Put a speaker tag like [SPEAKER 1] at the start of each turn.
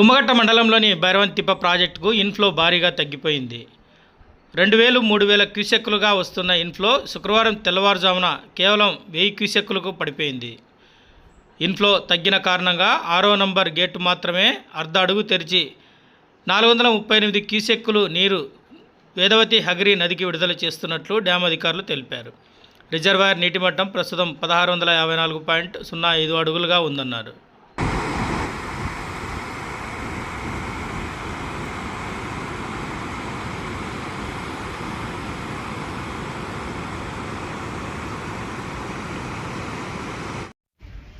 [SPEAKER 1] గుమ్మగట్ట మండలంలోని భైరవంతిప్ప ప్రాజెక్టుకు ఇన్ఫ్లో భారీగా తగ్గిపోయింది. రెండు వేలు మూడు వేల క్యూసెక్కులుగా వస్తున్న ఇన్ఫ్లో శుక్రవారం తెల్లవారుజామున కేవలం వెయ్యి క్యూసెక్కులకు పడిపోయింది. ఇన్ఫ్లో తగ్గిన కారణంగా ఆరో నంబర్ గేటు మాత్రమే అర్ధ అడుగు తెరిచి నాలుగు వందల ముప్పై ఎనిమిది క్యూసెక్కులు నీరు వేదవతి హగరి నదికి విడుదల చేస్తున్నట్లు డ్యామ్ అధికారులు తెలిపారు. రిజర్వాయర్ నీటి మట్టం ప్రస్తుతం పదహారు వందల యాభై నాలుగు పాయింట్ సున్నా ఐదు అడుగులుగా ఉందన్నారు.